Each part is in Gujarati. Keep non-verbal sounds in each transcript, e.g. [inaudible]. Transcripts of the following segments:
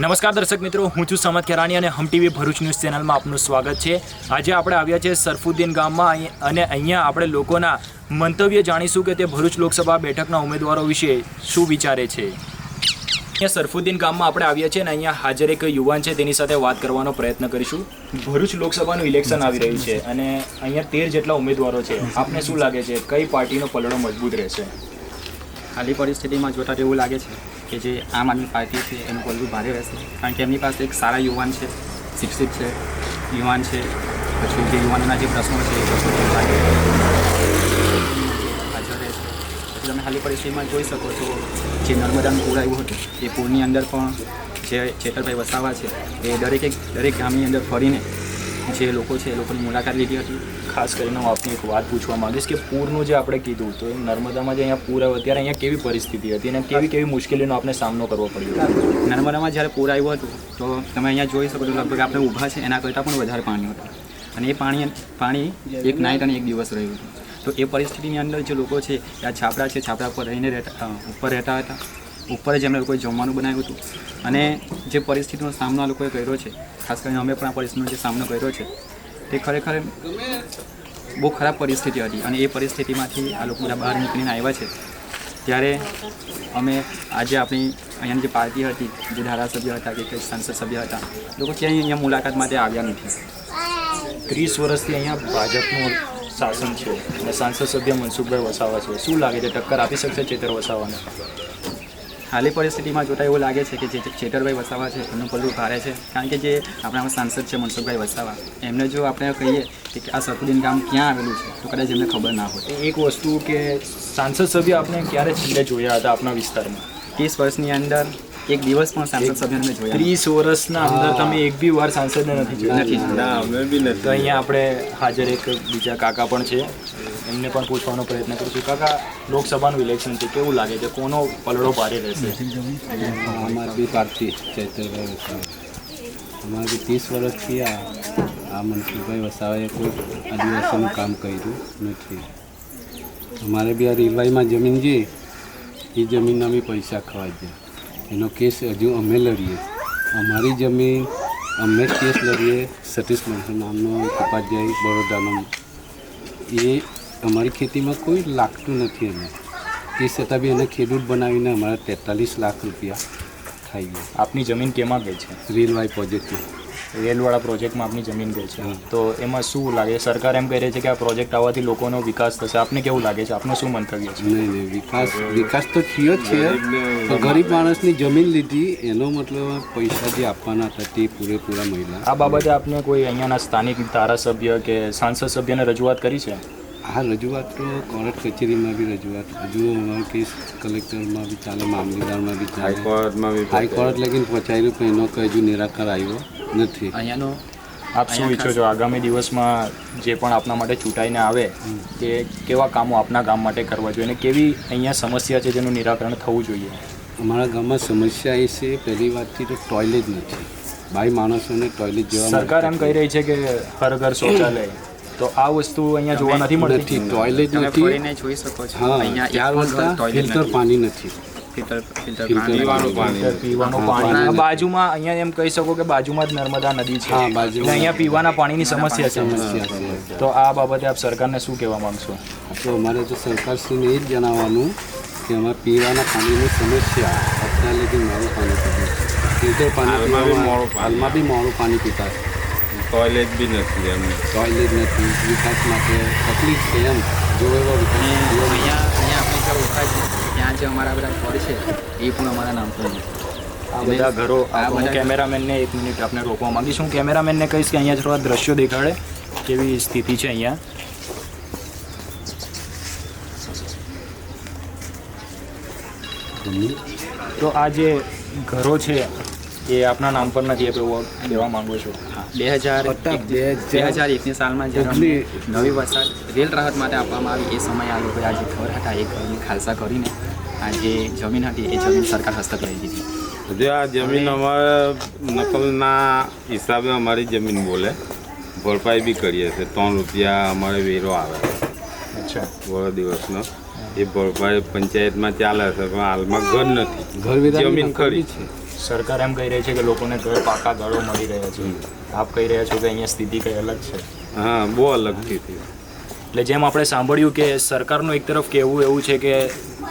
નમસ્કાર દર્શક મિત્રો, હું છું સમત ખેરાણી અને હમ ટીવી ભરૂચ ન્યૂઝ ચેનલમાં આપનું સ્વાગત છે. આજે આપણે આવ્યા છે સરફુદ્દીન ગામમાં અને અહીંયા આપણે લોકોના મંતવ્ય જાણીશું કે તે ભરૂચ લોકસભા બેઠકના ઉમેદવારો વિશે શું વિચારે છે. અહીંયા સરફુદ્દીન ગામમાં આપણે આવ્યા છીએ અને અહીંયા હાજર એક યુવાન છે, તેની સાથે વાત કરવાનો પ્રયત્ન કરીશું. ભરૂચ લોકસભાનું ઇલેક્શન આવી રહ્યું છે અને અહીંયા તેર જેટલા ઉમેદવારો છે. આપને શું લાગે છે? કઈ પાર્ટીનો પલડો મજબૂત રહેશે? હાલની પરિસ્થિતિમાં જોતા એવું લાગે છે. કે જે આમ આદમી પાર્ટી છે, એનું પલવું ભારે રહેશે. કારણ કે એમની પાસે એક સારા યુવાન છે, શિક્ષિત છે, યુવાન છે, પછી જે યુવાનોના જે પ્રશ્નો છે, એ પ્રશ્નો હાજર રહે છે. પછી તમે હાલની પરિસ્થિતિમાં જોઈ શકો છો, જે નર્મદાનું પૂર આવ્યું હતું, એ પૂરની અંદર પણ જે ચેતરભાઈ વસાવા છે, એ દરેકે દરેક ગામની અંદર ફરીને જે લોકો છે એ લોકોની મુલાકાત લીધી હતી. ખાસ કરીને હું આપને એક વાત પૂછવા માંગીશ કે પૂરનું જે આપણે કીધું તો નર્મદામાં જે અહીંયા પૂર આવ્યું ત્યારે અહીંયા કેવી પરિસ્થિતિ હતી અને કેવી કેવી મુશ્કેલીનો આપણે સામનો કરવો પડ્યો નર્મદામાં જ્યારે પૂર આવ્યું હતું, તો તમે અહીંયા જોઈ શકો છો લગભગ આપણે ઊભા છે, એના કરતાં પણ વધારે પાણી હતું. અને એ પાણી પાણી એક નાઇટ અને એક દિવસ રહ્યું હતું. તો એ પરિસ્થિતિની અંદર જે લોકો છે આ છાપરા છે, છાપરા પર રહીને રહેતા ઉપર રહેતા હતા. ઉપર જ એમને લોકોએ જમવાનું બનાવ્યું હતું. અને જે પરિસ્થિતિનો સામનો આ લોકોએ કર્યો છે, ખાસ કરીને અમે પણ આ પરિસ્થિતિનો જે સામનો કર્યો છે, તે ખરેખર બહુ ખરાબ પરિસ્થિતિ હતી. અને એ પરિસ્થિતિમાંથી આ લોકો બધા બહાર નીકળીને આવ્યા છે. ત્યારે અમે આજે આપણી અહીંયાની જે પાર્ટી હતી, જે ધારાસભ્ય હતા કે કંઈ સંસદ સભ્ય હતા, લોકો ક્યાંય અહીંયા મુલાકાત માટે આવ્યા નથી. ત્રીસ વર્ષથી અહીંયા ભાજપનું શાસન છે અને સાંસદ સભ્ય મનસુખભાઈ વસાવા છે. શું લાગે છે? ટક્કર આપી શકશે ચેતર વસાવાને? હાલની પરિસ્થિતિમાં જોતા એવું લાગે છે કે જે ચેતરભાઈ વસાવા છે એમનું પલ્લું ભારે છે. કારણ કે જે આપણા સાંસદ છે મનસુખભાઈ વસાવા એમને જો આપણે કહીએ કે આ સતુદીન ગામ ક્યાં આવેલું છે તો કદાચ એમને ખબર ના હોય. એક વસ્તુ કે સાંસદ સભ્ય આપણે ક્યારે છેલ્લે જોયા હતા આપણા વિસ્તારમાં? ત્રીસ વર્ષની અંદર એક દિવસ પણ સાંસદ સભ્યને મેં જોયા ત્રીસ વર્ષના અંદર તમે એક બી વાર સાંસદને નથી જોયા? નથી ના અમે બી નથી તો અહીંયા આપણે હાજર એક બીજા કાકા પણ છે. એમને પણ પૂછવાનો પ્રયત્ન કરીશું કાકા, લોકસભાનું ઇલેક્શન છે, કેવું લાગે છે? કોનો પલડો ભારે રહેશે? આમ આદમી પાર્ટી અમારે ત્રીસ વર્ષ થયા આ મનસુખભાઈ વસાવાએ કોઈ આદિવાસીનું કામ કર્યું નથી. અમારે બી આ રેલવાઈમાં જમીન છે, એ જમીનના બી પૈસા ખવાય છે. એનો કેસ હજુ અમે લડીએ. અમારી જમીન, અમે કેસ લડીએ. સતીશ મહેતા નામનો ઉપાધ્યાય બરોડાનો. એ અમારી ખેતીમાં કોઈ લાગતું નથી એને તે છતાં બી એને ખેડૂત બનાવીને અમારા તેતાલીસ લાખ રૂપિયા થઈ ગયા. આપની જમીન કેમાં ગઈ છે? રેલવાઈ પ્રોજેક્ટમાં રેલવાળા પ્રોજેક્ટમાં આપની જમીન ગઈ છે. તો એમાં શું લાગે? સરકાર એમ કહે છે કે આ પ્રોજેક્ટ આવવાથી લોકોનો વિકાસ થશે. આપને કેવું લાગે છે? આપનું શું મંતવ્ય છે? નહીં નહીં વિકાસ વિકાસ તો થયો જ છે. ગરીબ માણસની જમીન લીધી એનો મતલબ પૈસા જે આપવાના હતા તે પૂરેપૂરા મહિલા આ બાબતે આપને કોઈ અહીંયાના સ્થાનિક ધારાસભ્ય કે સાંસદ સભ્યને રજૂઆત કરી છે? આ રજૂઆત તો કોર્ટ કચેરીમાં બી રજૂઆત. હજુ અમારો કેસ કલેક્ટરમાં બી ચાલે મામલેદારમાં બી ચાલે. હાઈકોર્ટમાં બી હાઈકોર્ટ લગીને પહોંચાયેલું પણ એનો કંઈ હજુ નિરાકર આવ્યો નથી. અહીંયાનો આપ શું ઈચ્છો છો? આગામી દિવસમાં જે પણ આપના માટે ચૂંટાઈને આવે તે કેવા કામો આપના ગામ માટે કરવા જોઈએ? અને કેવી અહીંયા સમસ્યા છે જેનું નિરાકરણ થવું જોઈએ? અમારા ગામમાં સમસ્યા એ છે પહેલી વાતથી તો ટોયલેટ નથી. ભાઈ માણસોને ટોયલેટ જેવા સરકાર એમ કહી રહી છે કે હર ઘર [coughs] શૌચાલય. તો આ વસ્તુ અહીંયા જોવા નથી મળતી. નથી ટોયલેટ નથી જોઈ શકો છો. અહીંયા toilet ફિલ્ટર પાણી નથી. ફિલ્ટર ફિલ્ટર ફિલ્ટર પાણી પીવાનું પાણી પીવાનું પાણી બાજુમાં અહીંયા એમ કહી શકો કે બાજુમાં જ નર્મદા નદી છે. હા, બાજુમાં. અહીંયા પીવાના પાણીની સમસ્યા છે. સમસ્યા તો આ બાબતે આપ સરકારને શું કહેવા માંગશો? તો અમારે તો સરકારશ્રીને એ જ જણાવવાનું કે અમારે પીવાના પાણીની સમસ્યા અત્યારે લગી મોડું પાણી પીતું ફિલ્ટર પાણી. હાલમાં બી મોડું પાણી પીતા ટોયલેટ બી નથી એમ. ટોયલેટ નથી વિકાસ માટે તકલીફ છે એમ. જો એવો વિકાસ અહીંયા અહીંયા આપણે જ્યાં ઊભા ત્યાં જે અમારા બધા ઘર છે એ પણ અમારા નામ પર આ બધા ઘરો આ હું કેમેરામેનને એક મિનિટ આપણે રોકવા માંગીશ. હું કેમેરામેનને કહીશ કે અહીંયા થોડા દ્રશ્યો દેખાડે કેવી સ્થિતિ છે અહીંયા. તો આ જે ઘરો છે એ આપના નામ પર નથી આપણે એવોર્ડ લેવા માંગો છું. બે હજાર બે હજાર એકની સાલમાં જ્યારે નવી વરસાદ રેલ રાહત માટે આપવામાં આવી એ સમયે આ લોકોએ આ જે ઘર હતા એ ઘરની ખાલસા કરીને આ જે જમીન હતી એ જમીન સરકાર હસ્તક લઈ દીધી. જે આ જમીન અમારે નકલના હિસાબે અમારી જમીન બોલે. ભરપાઈ બી કરીએ છીએ ત્રણ રૂપિયા અમારે વેરો આવે. અચ્છા. વર્ષ દિવસનો. એ ભરપાઈ પંચાયતમાં ચાલે છે પણ હાલમાં ઘર નથી. ઘર જમીન ખરી. છે. સરકાર એમ કહી રહી છે કે લોકોને ઘર પાકા ઘરો મળી રહ્યા છે. આપ કહી રહ્યા છો કે અહીંયા સ્થિતિ કંઈ અલગ છે? હા બહુ અલગથી સ્થિતિ એટલે જેમ આપણે સાંભળ્યું કે સરકારનું એક તરફ કહેવું એવું છે કે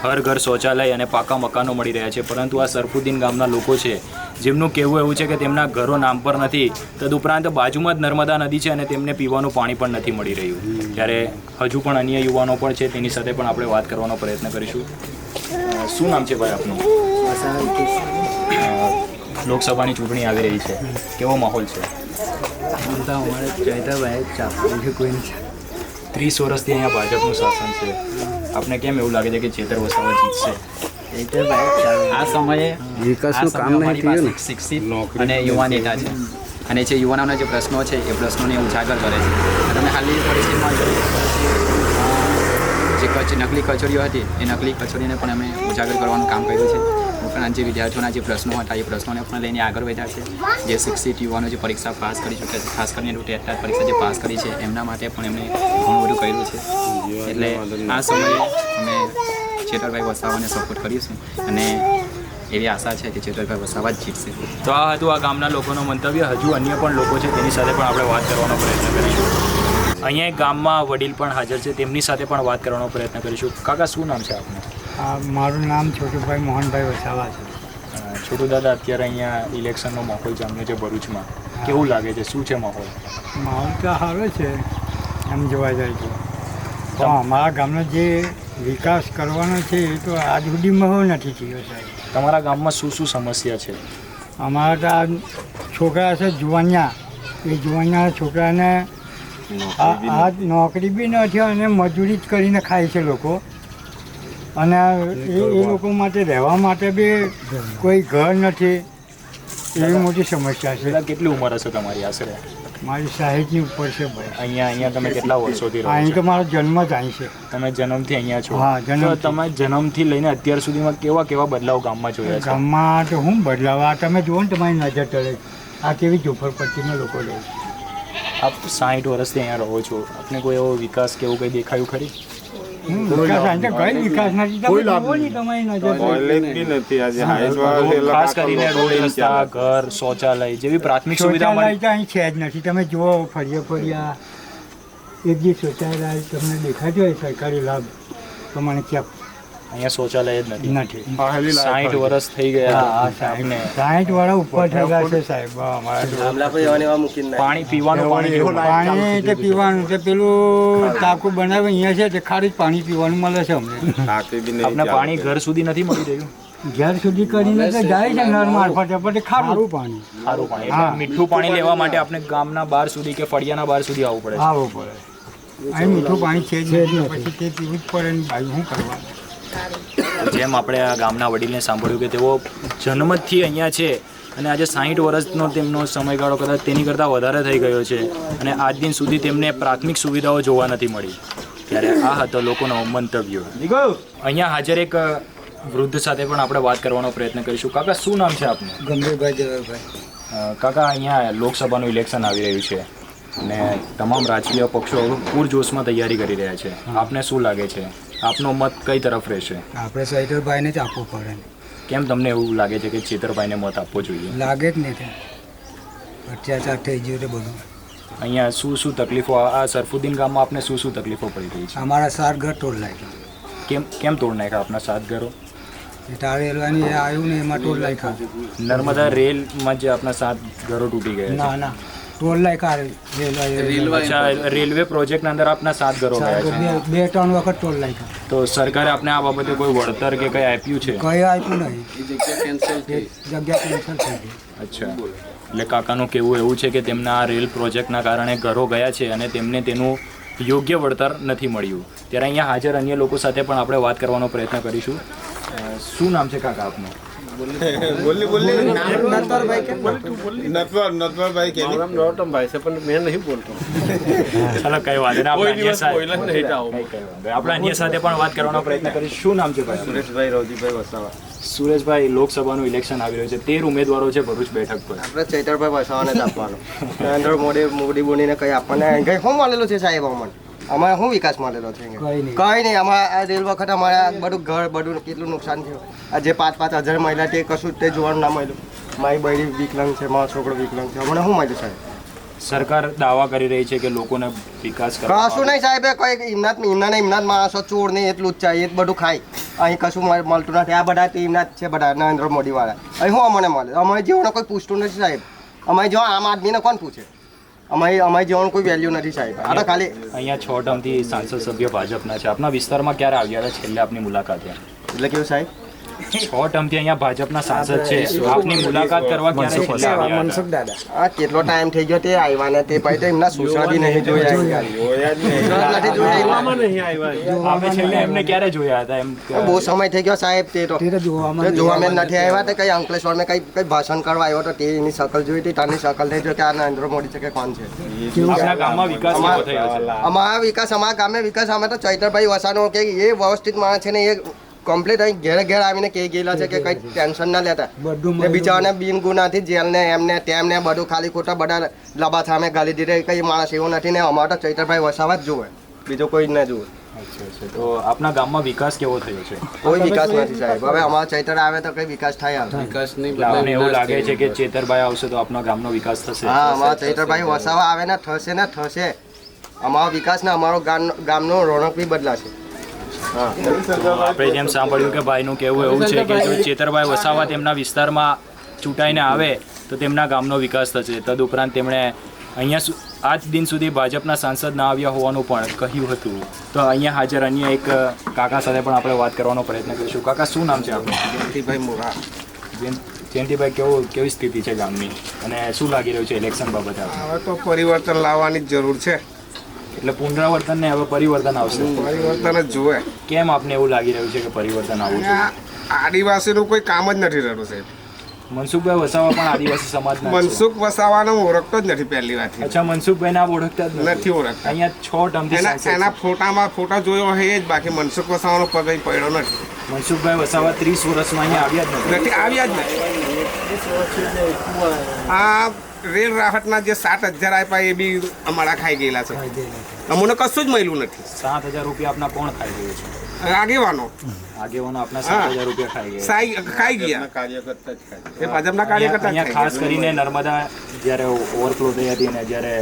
હર ઘર શૌચાલય અને પાકા મકાનો મળી રહ્યા છે પરંતુ આ સરફુદ્દીન ગામના લોકો છે જેમનું કહેવું એવું છે કે તેમના ઘરો નામ પર નથી. તદુપરાંત બાજુમાં જ નર્મદા નદી છે અને તેમને પીવાનું પાણી પણ નથી મળી રહ્યું. ત્યારે હજુ પણ અન્ય યુવાનો પણ છે તેની સાથે પણ આપણે વાત કરવાનો પ્રયત્ન કરીશું. શું નામ છે ભાઈ આપનું? લોકસભાની ચૂંટણી આવી રહી છે. કેવો માહોલ છે? ત્રીસ વર્ષથી અહીંયા ભાજપનું શાસન છે. આપને કેમ એવું લાગે છે કે ચેતર વસાવા જીતશે? આ સમયે વિકાસનું કામ નહીં થયું ને? શિક્ષિત અને યુવા નેતા છે. અને જે યુવાનોના જે પ્રશ્નો છે એ પ્રશ્નોને ઉજાગર કરે છે. તમે હાલની પરિસ્થિતિમાં જે કચ નકલી કચોરીઓ હતી એ નકલી કચોરીને પણ અમે ઉજાગર કરવાનું કામ કર્યું છે. ઉપરાંત જે વિદ્યાર્થીઓના જે પ્રશ્નો હતા એ પ્રશ્નોને પણ લઈને આગળ વધ્યા છે. જે શિક્ષિત યુવાનો જે પરીક્ષા પાસ કરી ચૂક્યા છે ખાસ કરીને ટેટ પરીક્ષા જે પાસ કરી છે એમના માટે પણ એમણે ઘણું બધું કર્યું છે. એટલે આ સમયે અમે ચેતરભાઈ વસાવાને સપોર્ટ કરીશું અને એવી આશા છે કે ચેતરભાઈ વસાવા જ જીતશે. તો આ હતું આ ગામના લોકોનું મંતવ્ય. હજુ અન્ય પણ લોકો છે તેની સાથે પણ આપણે વાત કરવાનો પ્રયત્ન કરીશું. અહીંયા એક ગામમાં વડીલ પણ હાજર છે તેમની સાથે પણ વાત કરવાનો પ્રયત્ન કરીશું. કાકા શું નામ છે આપનું? આ મારું નામ છોટુભાઈ મોહનભાઈ વસાવા છે. છોટુ દાદા અત્યારે અહીંયા ઇલેક્શનનો માહોલ જામ્યો છે ભરૂચમાં. કેવું લાગે છે? શું છે માહોલ? માહોલ તો સારો છે. એમ જોવા જાય તો. પણ અમારા ગામનો જે વિકાસ કરવાનો છે એ તો આજ સુધીમાં નથી થયો સાહેબ. તમારા ગામમાં શું શું સમસ્યા છે? અમારા તો આ છોકરા છે જુવાનિયા. એ જુવાનિયા છોકરાને આ આ નોકરી બી નથી અને મજૂરી જ કરીને ખાય છે લોકો. અને એ એ લોકો માટે રહેવા માટે બી કોઈ ઘર નથી. એવી મોટી સમસ્યા છે. પેલા કેટલી ઉંમર હશે તમારી આશરે? મારી સાહીઠની ઉપર છે ભાઈ અહીંયા અહીંયા તમે કેટલા વર્ષોથી રહો અહીં તો મારો જન્મ જ અહીં છે. તમે જન્મથી અહીંયા છો? હા, જન્મ તમે જન્મથી લઈને અત્યાર સુધીમાં કેવા કેવા બદલાવ ગામમાં જોયા છે? ગામમાં તો હું બદલાવ આ તમે જુઓ ને તમારી નજર ટળે આ કેવી ઝુંપડપટ્ટીમાં લોકો રહે છે. આપ સાઠ વર્ષથી અહીંયા રહો છો. આપને કોઈ એવો વિકાસ કે એવું કંઈ દેખાયું ખરી? ઘર શૌચાલય જેવી પ્રાથમિક સુવિધા અહીં છે જ નથી તમે જુઓ ફરિયા ફર્યા એક જે શૌચાલય તમને દેખાતી હોય સરકારી લાભ મને ક્યાં અહીંયા શૌચાલય જ નથી. નથી. સાઠ વર્ષ થઈ ગયા સાઠ વાળા ઉપર થયેલા છે સાહેબ. પાણી પીવાનું પાણી પાણી તે પીવાનું છે પેલું ટાંકું બનાવે અહીંયા છે તે ખાલી પાણી પીવાનું મળે છે અમને. ટાંકી બી નહીં આપને ચાલુ પાણી ઘર સુધી નથી મળી રહ્યું. ઘેર સુધી કરીને તો જાય છે નળ મારફતે પણ ખારું પાણી. પાણી. મીઠું પાણી લેવા માટે આપણે ગામના બાર સુધી કે ફળિયાના બાર સુધી આવવું પડે આવવું પડે. અહીં મીઠું પાણી છે જ નહીં પછી તે પીવું જ પડે ને ભાઈ શું કરવાનું? જેમ આપણે આ ગામના વડીલને સાંભળ્યું કે તેઓ જન્મથી અહીંયા છે અને આજે સાહીઠ વર્ષનો તેમનો સમયગાળો કદાચ તેની કરતાં વધારે થઈ ગયો છે અને આજ દિન સુધી તેમને પ્રાથમિક સુવિધાઓ જોવા નથી મળી. ત્યારે આ હતો લોકોનો મંતવ્યો. અહીંયા હાજર એક વૃદ્ધ સાથે પણ આપણે વાત કરવાનો પ્રયત્ન કરીશું. કાકા શું નામ છે આપનું? ગંભીરભાઈ દેવભાઈ કાકા અહીંયા લોકસભાનું ઇલેક્શન આવી રહ્યું છે અને તમામ રાજકીય પક્ષો પૂરજોશમાં તૈયારી કરી રહ્યા છે. આપને શું લાગે છે? આપનો મત કઈ તરફ રહેશે? આપણે સૈદરભાઈને જ આપવો પડે કેમ તમને એવું લાગે છે કે ચેતરભાઈને મત આપવો જોઈએ? લાગે જ નહીં અત્યાચાર થઈ ગયો છે બધું. અહીંયા શું શું તકલીફો? આ સરફુદ્દીન ગામમાં આપને શું શું તકલીફો પડી રહી છે? અમારા સાત ઘર તોડ નાખ્યા. કેમ કેમ તોડ નાખ્યા આપના સાત ઘરો? તારે રેલવાની આવ્યું ને એમાં તોડ નાખ્યા. નર્મદા રેલમાં જે આપના સાત ઘરો તૂટી ગયા ના ના. ટોલ લાગ્યા રેલવે રેલવે પ્રોજેક્ટના અંદર આપના સાત ઘરો બે ત્રણ વખત ટોલ લાગ્યા તો સરકારે આપને આ બાબતે કોઈ વળતર કે કંઈ આપ્યું છે? કઈ આપ્યું નહીં. જગ્યા કેન્સલ થઈ. ગઈ. અચ્છા. એટલે કાકાનું કેવું એવું છે કે તેમના આ રેલ પ્રોજેક્ટના કારણે ઘરો ગયા છે અને તેમને તેનું યોગ્ય વળતર નથી મળ્યું. ત્યારે અહીંયા હાજર અન્ય લોકો સાથે પણ આપણે વાત કરવાનો પ્રયત્ન કરીશું. શું નામ છે કાકા આપનું? [laughs] બોલી બોલી. નટવર નટવરભાઈ કે? ચાલો કઈ વાત નહીં આપણે અન્ય સાથે. કઈ- કઈ વાંધો નહીં. આપણે અન્ય સાથે પણ વાત કરવાનો પ્રયત્ન કરીશું શું નામ છે ભાઈ? સુરેશભાઈ રવજીભાઈ વસાવા. સુરેશભાઈ લોકસભાનું ઇલેક્શન આવી રહ્યું છે. તેર ઉમેદવારો છે ભરૂચ બેઠક પર. આપણે ચૈતરભાઈ વસાવાને જ આપવાનું. નરેન્દ્ર મોદી મોદી બોલીને કઈ આપણને કઈ હોમ મળેલું છે સાહેબ અમને? અમારે શું વિકાસ મળેલો છે કઈ નહીં. કઈ અમારે આ રેલ વખત અમારે આ બધું ઘર બધું કેટલું નુકસાન થયું. આ જે પાંચ પાંચ હજાર મહિલા તે કશું તે જોવાનું ના મળ્યું. મારી બૈરી વિકલંગ છે મારો છોકરો વિકલંગ છે. હમણાં શું મળ્યું સાહેબ? સરકાર દાવા કરી રહી છે કે લોકોને વિકાસ કરવા કશું નહીં સાહેબ કોઈ એમના ઇમના ને એમના માણસો ચોર નહીં એટલું જ ચાહીએ એ જ બધું ખાય. અહીં કશું મળતું નથી. આ બધા તો જ છે બધા નરેન્દ્ર મોદીવાળા. અહીં શું અમને મળે અમારે જેવોને કોઈ પૂછતું નથી સાહેબ. અમારે જો આમ આદમીને કોણ પૂછે? અમારી અમારી જીવન કોઈ વેલ્યુ નથી સાહેબ. આ તો ખાલી અહીંયા છ ટર્મથી સાંસદ સભ્ય ભાજપના છે. આપના વિસ્તારમાં ક્યારે આવ્યા હતા? છેલ્લે આપની મુલાકાતે એટલે કેવું સાહેબ? છ ટર્મથી અહીંયા ભાજપના સાંસદ છે. આપની મુલાકાત કરવા ક્યારે છેલ્લે આવ્યા હતા? આ કેટલો ટાઈમ થઈ ગયો તે આવ્યા ને તે પછી તો એમના સૂચના નહીં જોયા નથી જોયા આપે છેલ્લે એમને ક્યારે જોયા હતા એમ? બહુ સમય થઈ ગયો સાહેબ તે તો. તે જોવામાં નથી આવ્યા તે કઈ અંકલેશ્વર મેં કઈ કઈ ભાષણ કરવા આવ્યો તો તે એની શકલ જોઈ હતી તારની શકલ નહીં જોઈ કે આ નરેન્દ્ર મોદી છે કે કોણ છે. આપના ગામમાં વિકાસ કેવો થયો છે? અમારા વિકાસ અમારા ગામે વિકાસ અમે તો ચૈતરભાઈ વસાનો કે એ વ્યવસ્થિત માણસ છે ને એ કમ્પ્લીટ અહીં ઘેર ઘેર આવીને કહી ગયેલા છે કે કઈ ટેન્શન ના લેતા. બધું બિચારાને બિન ગુનાથી જેલને એમને તેમને બધું ખાલી ખોટા બધા લબા સામે ગાલી દીધે. કઈ માણસ એવો નથી ને અમારે તો ચૈતરભાઈ વસાવા જ જુએ. બીજો કોઈ ના જુએ. તો આપના ગામમાં વિકાસ કેવો થયો છે? કોઈ વિકાસ નથી સાહેબ. હવે અમારા ચૈતર આવે તો કઈ વિકાસ થાય વિકાસ નહીં એવું લાગે છે કે ચેતરભાઈ આવશે તો આપના ગામનો વિકાસ થશે. હા અમારા ચૈતરભાઈ વસાવા આવે ને થશે ને થશે. અમારો વિકાસ ને અમારો ગામ ગામનો રોનક બી બદલાશે. આપણે જેમ સાંભળ્યું કે ભાઈનું કહેવું એવું છે કે જો ચેતરભાઈ વસાવા તેમના વિસ્તારમાં ચૂંટાઈને આવે તો તેમના ગામનો વિકાસ થશે. તદુપરાંત તેમણે અહીંયા આજ દિન સુધી ભાજપના સાંસદ ના આવ્યા હોવાનું પણ કહ્યું હતું. તો અહીંયા હાજર અન્ય એક કાકા સાથે પણ આપણે વાત કરવાનો પ્રયત્ન કરીશું. કાકા શું નામ છે આપણું જયંતિભાઈ મોરા. જયંત- જયંતિભાઈ કેવું કેવી સ્થિતિ છે ગામની? અને શું લાગી રહ્યું છે ઇલેક્શન બાબતે? હવે તો પરિવર્તન લાવવાની જ જરૂર છે. એટલે પુનરાવર્તન ને હવે પરિવર્તન આવશે. પરિવર્તન જ જોવે કેમ આપને એવું લાગી રહ્યું છે કે પરિવર્તન આવવું જોઈએ આદિવાસીનું કોઈ કામ જ નથી રહ્યું સાહેબ. મનસુખભાઈ વસાવા પણ આદિવાસી સમાજ મનસુખ વસાવાનો ઓળખતો જ નથી પહેલી વાત અચ્છા મનસુખભાઈ ના ઓળખતા જ નથી? ઓળખતા. અહીંયા છ ટર્મથી એના. ફોટામાં ફોટા જોયો હોય એ જ બાકી મનસુખ વસાવાનો પગ પડ્યો નથી. મનસુખભાઈ વસાવા ત્રીસ વર્ષમાં અહીંયા આવ્યા જ નથી. નથી આવ્યા જ નથી. આ રેલ રાહતના જે સાત હજાર આપ્યા એ બી અમારા ખાઈ ગયેલા છે. અમને કશું જ મળ્યું નથી. સાત હજાર રૂપિયા આપના કોણ ખાઈ ગયું છે? આગેવાનો. આગેવાનો આપના સાત હજાર રૂપિયા ખાઈ ગયા. ખાઈ ગયા. કાર્યકર્તા જ ખાય એ ભાજપના કાર્યકર્તા અહીંયા ખાસ કરીને નર્મદા જ્યારે ઓવરફ્લો થઈ હતી અને જ્યારે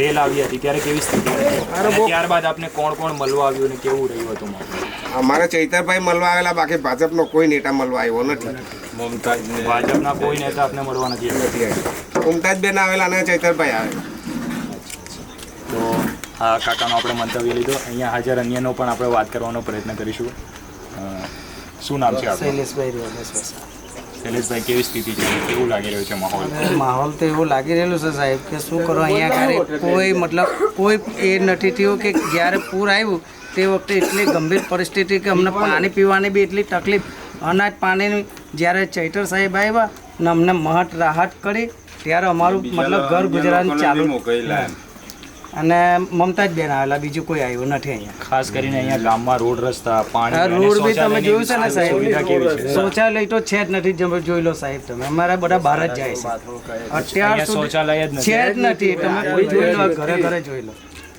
રેલ આવી હતી ત્યારે કેવી સ્થિતિ હતી? ત્યારબાદ આપને કોણ કોણ મળવા આવ્યું અને કેવું રહ્યું હતું અમારે ચૈતરભાઈ મળવા આવેલા બાકી ભાજપનો કોઈ નેતા મળવા આવ્યો નથી. મમતાજને ભાજપના કોઈ નેતા આપને મળવા નથી આવ્યા. મુમતાજબેન આવેલા અને ચૈતરભાઈ આવે. તો આ કાકાનો આપણે મંતવ્ય લીધો. અહીંયા હાજર અન્યનો પણ આપણે વાત કરવાનો પ્રયત્ન કરીશું. શું નામ છે આપણું શૈલેષભાઈ શૈલેષભાઈ કેવી સ્થિતિ છે? કેવું લાગી રહ્યું છે માહોલ? માહોલ તો એવું લાગી રહેલું છે સાહેબ કે શું કરો અહીંયા ક્યારે કોઈ મતલબ કોઈ એ નથી થયું કે જ્યારે પૂર આવ્યું તે વખતે એટલી ગંભીર પરિસ્થિતિ કે અમને પાણી પીવાની બી એટલી તકલીફ. અનાજ પાણીની જ્યારે ચૈતર સાહેબ આવ્યા ને અમને મહત રાહત કરી ત્યારે અમારું મતલબ ઘર ગુજરાન ચાલુ મોકલેલા અને મમતાજ બેન આવેલા બીજું કોઈ આવ્યું નથી અહીંયા. ખાસ કરીને અહીંયા ગામમાં રોડ રસ્તા પાણી રોડ બી તમે જોયું છે ને સાહેબ? સુવિધા કેવી છે? શૌચાલય તો છે જ નથી તમે જોઈ લો સાહેબ તમે. અમારા બધા બહાર જ જાય છે. અત્યાર શૌચાલય જ સુધી નથી. છે જ નથી. તમે કોઈ જોઈ લો ઘરે ઘરે જોઈ લો.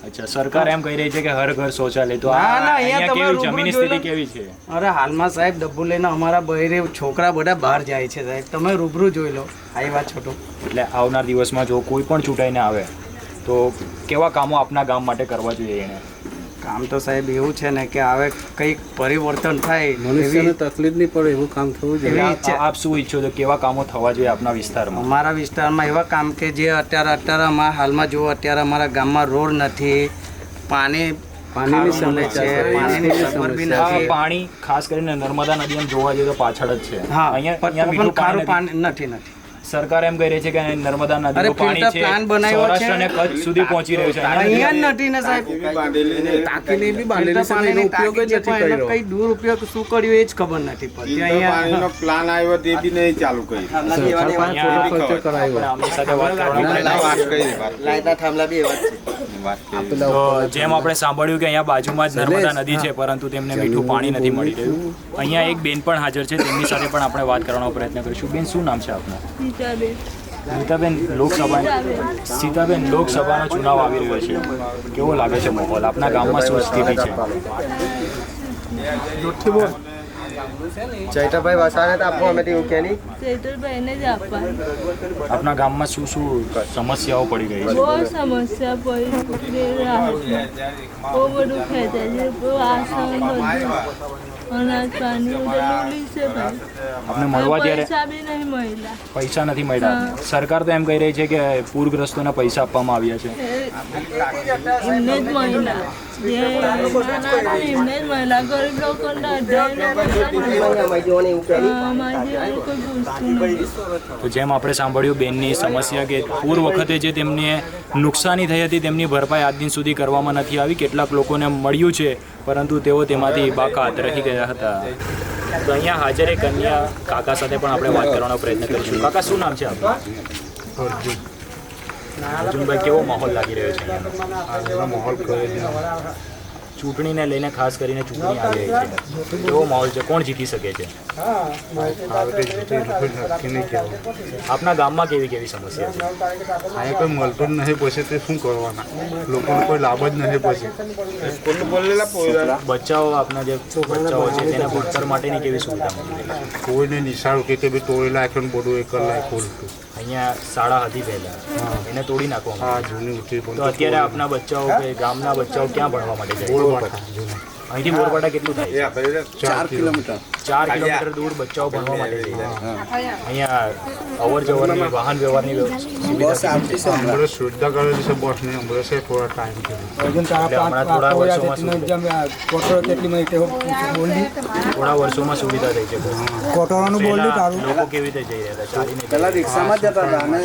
અચ્છા સરકાર? એમ કહી રહી છે કે હર ઘર શૌચાલય. તો ના, ના, અહીંયા અહીંયા તમે કેવી રૂબરૂ જમીની જોઈ સ્થિતિ કેવી છે? અરે હાલમાં સાહેબ ડબ્બુ લઈને અમારા બહેરે છોકરા બધા બહાર જાય છે સાહેબ. તમે રૂબરૂ જોઈ લો. આ વાત છોટું. એટલે આવનાર દિવસમાં જો કોઈ પણ ચૂંટાઈને આવે તો કેવા કામો આપના ગામ માટે કરવા જોઈએ એને? કામ તો સાહેબ એવું છે ને કે હવે કંઈક પરિવર્તન થાય મનુષ્યને તકલીફ નહીં પડે એવું કામ થવું જોઈએ. ઈચ્છા આપ શું ઈચ્છો છો? કેવા કામો થવા જોઈએ આપના વિસ્તારમાં? અમારા વિસ્તારમાં એવા કામ કે જે અત્યારે અત્યારે અમારા હાલમાં જુઓ અત્યારે અમારા ગામમાં રોડ નથી પાણી પાણીની સમસ્યા છે પાણી ખાસ કરીને નર્મદા નદી જોવા જઈએ તો પાછળ જ છે. હા અહીંયા ખારું પાણી નથી નથી. સરકાર એમ કહી રહી છે કે નર્મદા નદી નદીનું પાણી છે પ્લાન બનાવ્યો છે. સૌરાષ્ટ્ર અને કચ્છ સુધી પહોંચી રહ્યું છે. અહીંયા નથી ને સાહેબ. ટાંકીની બી બાંધેલી છે એનો ઉપયોગ જ નથી કર્યો. કઈ દુરુપયોગ શું કર્યો એ જ ખબર નથી પડતી. અહીંયા પાણીનો પ્લાન આવ્યો તે બી નહીં ચાલુ કર્યું. જેમ આપણે સાંભળ્યું કે અહીંયા બાજુમાં જ નર્મદા નદી છે પરંતુ તેમને મીઠું પાણી નથી મળી રહ્યું. અહીંયા એક બેન પણ હાજર છે તેમની સાથે પણ આપણે વાત કરવાનો પ્રયત્ન કરીશું. બેન શું નામ છે આપનું? નીતાબેન લોકસભા સીતાબેન. લોકસભાનો ચુનાવ આવી રહ્યો છે. કેવો લાગે છે માહોલ? આપના ગામમાં શું સ્થિતિ છે? ચૈતરભાઈ વસાવાને તો આપવું અમે એવું કે નહીં. ચૈતરભાઈને જ આપવા આપના ગામમાં શું શું સમસ્યાઓ પડી ગઈ છે? બહુ સમસ્યા પડી બહુ બધું ખેંચાય છે. બહુ આસન બધું આપને મળવા ત્યારે પૈસા બી નહીં મળ્યા. પૈસા નથી મળ્યા. સરકાર તો એમ કહી રહી છે કે પૂરગ્રસ્તોને પૈસા આપવામાં આવ્યા છે. તો જેમ આપણે સાંભળ્યું, બેનની સમસ્યા કે પૂર વખતે જે તેમને નુકસાની થઈ હતી, તેમની ભરપાઈ આજ દિન સુધી કરવામાં નથી આવી. કેટલાક લોકોને મળ્યું છે, પરંતુ તેઓ તેમાંથી બાકાત રહી ગયા હતા. તો અહીંયા હાજર એક અન્ય કાકા સાથે પણ આપણે વાત કરવાનો પ્રયત્ન કરીશું. કાકા, શું નામ છે આપનું? અર્જુનભાઈ કેવો માહોલ લાગી રહ્યો છે માહોલ ચૂંટણીને લઈને ખાસ કરીને ચૂંટણી આવી રહી છે. કેવો માહોલ છે? કોણ જીતી શકે છે? આપના ગામમાં કેવી કેવી સમસ્યા છે? અહીંયા કોઈ મળતો જ નહીં પછી તે શું કરવાના? લોકોને કોઈ લાભ જ નહીં પછી. બચ્ચાઓ આપના જે બચ્ચાઓ છે તેને ભણતર માટેની કેવી સુવિધા મળી કોઈને નિશાળ કે ભાઈ બી તોડી નાખ્યું ને બધું એક કલાક ખોલતું અહીંયા શાળા હતી પહેલા. એને તોડી નાખવામાં જૂની તો અત્યારે આપના બચ્ચાઓ કે ગામના બચ્ચાઓ ક્યાં ભણવા માટે જાય? અહીંથી બોરપાટા કેટલું થાય? ચાર કિલોમીટર. ચાર કિલોમીટર દૂર બચ્ચાઓ ભણવા માટે. અહીંયા અવર જવરની વાહન વ્યવહારની વ્યવ- સુવિધા સુવિધા કરેલી છે બસની હમણાં થોડા ટાઈમ થોડા વર્ષોમાં થોડા વર્ષોમાં સુવિધા થઈ છે. પહેલા લોકો કેવી રીતે જઈ રહ્યા હતા? ચાલીને જઈ રિક્ષામાં જતા હતા અને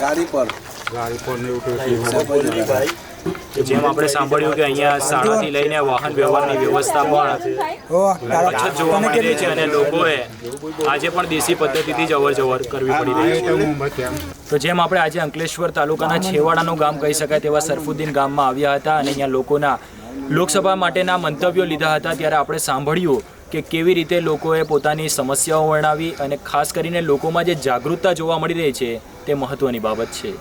ગાડી પર. ગાડી પર ને એવું જેમ આપણે સાંભળ્યું કે અહીંયા શાળાથી લઈને વાહન વ્યવહારની વ્યવસ્થા પણ અછત જોવા મળી છે અને લોકોએ આજે પણ દેશી પદ્ધતિથી જ અવર જવર કરવી પડી રહી છે. તો જેમ આપણે આજે અંકલેશ્વર તાલુકાના છેવાડાનું ગામ કહી શકાય તેવા સરફુદ્દીન ગામમાં આવ્યા હતા અને અહીંયા લોકોના લોકસભા માટેના મંતવ્યો લીધા હતા ત્યારે આપણે સાંભળ્યું કે કેવી રીતે લોકોએ પોતાની સમસ્યાઓ વર્ણવી અને ખાસ કરીને લોકોમાં જે જાગૃતતા જોવા મળી રહી છે તે મહત્ત્વની બાબત છે.